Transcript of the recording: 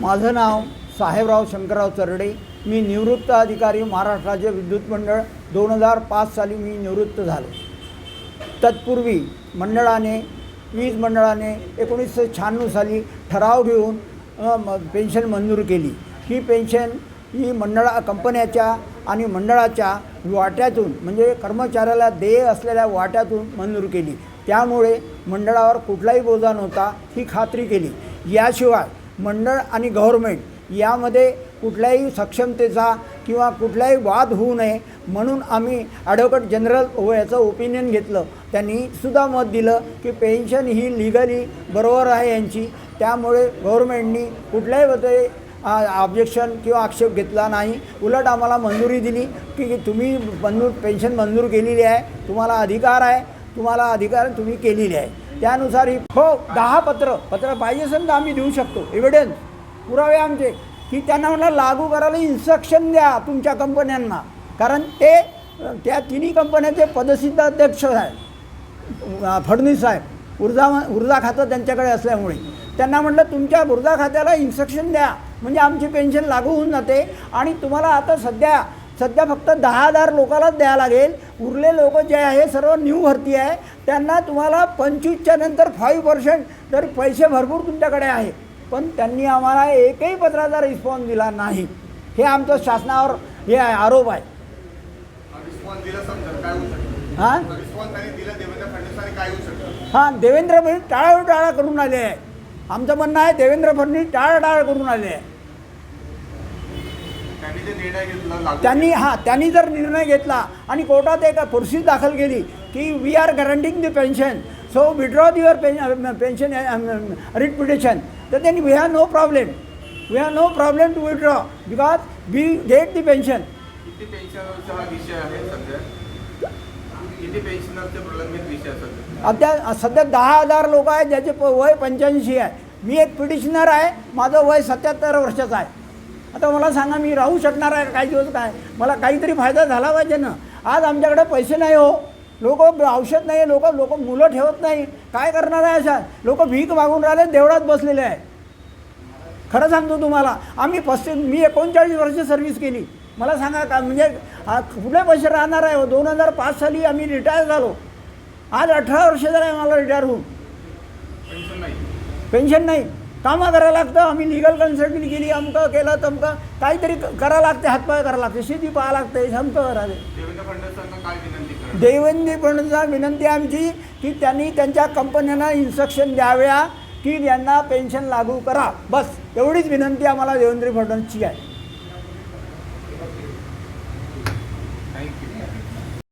माझं नाव साहेबराव शंकरराव चरडे. मी निवृत्त अधिकारी महाराष्ट्र राज्य विद्युत मंडळ. दोन हजार पाच साली मी निवृत्त झालो. तत्पूर्वी मंडळाने वीज मंडळाने एकोणीसशे शहाण्णव साली ठराव घेऊन म- पेन्शन मंजूर केली. ही पेन्शन ही मंडळा कंपन्याच्या आणि मंडळाच्या वाट्यातून म्हणजे कर्मचाऱ्याला देय असलेल्या वाट्यातून मंजूर केली. त्यामुळे मंडळावर कुठलाही बोजा नव्हता ही खात्री केली. याशिवाय मंडळ आणि गव्हर्मेंट यामध्ये कुठल्याही सक्षमतेचा किंवा कुठलाही वाद होऊ नये म्हणून आम्ही ॲडव्होकेट जनरल याचं ओपिनियन घेतलं. त्यांनी सुद्धा मत दिलं की पेन्शन ही लिगली बरोबर आहे यांची. त्यामुळे गव्हर्मेंटनी कुठल्याही बद्दल ऑब्जेक्शन किंवा आक्षेप घेतला नाही. उलट आम्हाला मंजुरी दिली की तुम्ही मंजूर पेन्शन मंजूर केलेली आहे. तुम्हाला अधिकार आहे. तुम्हाला अधिकार तुम्ही केलेली आहे. त्यानुसार ही हो दहा पत्र. पत्र पाहिजे असेल तर आम्ही देऊ शकतो. एव्हिडन्स पुरावे आमचे. की त्यांना म्हटलं लागू करायला इन्स्ट्रक्शन द्या तुमच्या कंपन्यांना. कारण ते त्या तिन्ही कंपन्याचे पदसिद्ध अध्यक्ष आहेत फडणवीस साहेब ऊर्जा ऊर्जा खातं त्यांच्याकडे असल्यामुळे. त्यांना म्हटलं तुमच्या ऊर्जा खात्याला इन्स्ट्रक्शन द्या. म्हणजे आमची पेन्शन लागू होऊन जाते. आणि तुम्हाला आता सध्या सध्या फक्त दहा हजार लोकांनाच द्यावं लागेल. उरले लोक जे आहे सर्व न्यू भरती आहे. त्यांना तुम्हाला पंचवीसच्या नंतर फाईव्ह पर्सेंट तर पैसे भरपूर तुमच्याकडे आहे. पण त्यांनी आम्हाला एकही पत्राचा रिस्पॉन्स दिला नाही. हे आमचं शासनावर हे आहे आरोप आहे. हां हां देवेंद्र फडणवीस टाळाटाळा करून आले आहे. आमचं म्हणणं आहे देवेंद्र फडणवीस टाळाटाळ करून आले आहे. त्यांनी हां त्यांनी जर निर्णय घेतला आणि कोर्टात एक प्रोसिज दाखल केली की we are guaranteeing the pension so withdraw your pen pension writ petition तर त्यांनी we have no problem we have no problem to withdraw because we get the pension अद्या सध्या? दहा हजार लोक आहेत ज्याचे वय पंच्याऐंशी आहे. मी एक पिटिशनर आहे माझं वय सत्याहत्तर वर्षाचं आहे. आता मला सांगा मी राहू शकणार आहे काही दिवस काय? मला काहीतरी फायदा झाला पाहिजे ना. आज आमच्याकडे पैसे नाही हो. लोक औषध नाही लोक लोक मुलं ठेवत नाही. काय करणार आहे अशा? लोक भीक मागून राहिले देवळात बसलेले आहे. खरं सांगतो तुम्हाला आम्ही पस्तीस मी एकोणचाळीस वर्ष सर्व्हिस केली. मला सांगा का म्हणजे कुठले पैसे राहणार आहे दोन हजार पाच साली आम्ही रिटायर झालो. आज अठरा वर्ष झालं आहे मला रिटायर होऊन. पेन्शन नाही. पेन्शन नाही. कामं करायला लागतं आम्ही लिगल कन्सल्टिंग केली अमकं केलं तमकं. काहीतरी करावं लागते हातपाय करावं लागते शेती पाहावं लागते समकं करावे. देवेंद्र फडणवीसांना विनंती करा देवेंद्र फडणवीसांना विनंती आहे आमची की त्यांनी त्यांच्या कंपन्यांना इन्स्ट्रक्शन द्याव्या की यांना पेन्शन लागू करा. बस एवढीच विनंती आम्हाला देवेंद्र फडणवीसची आहे.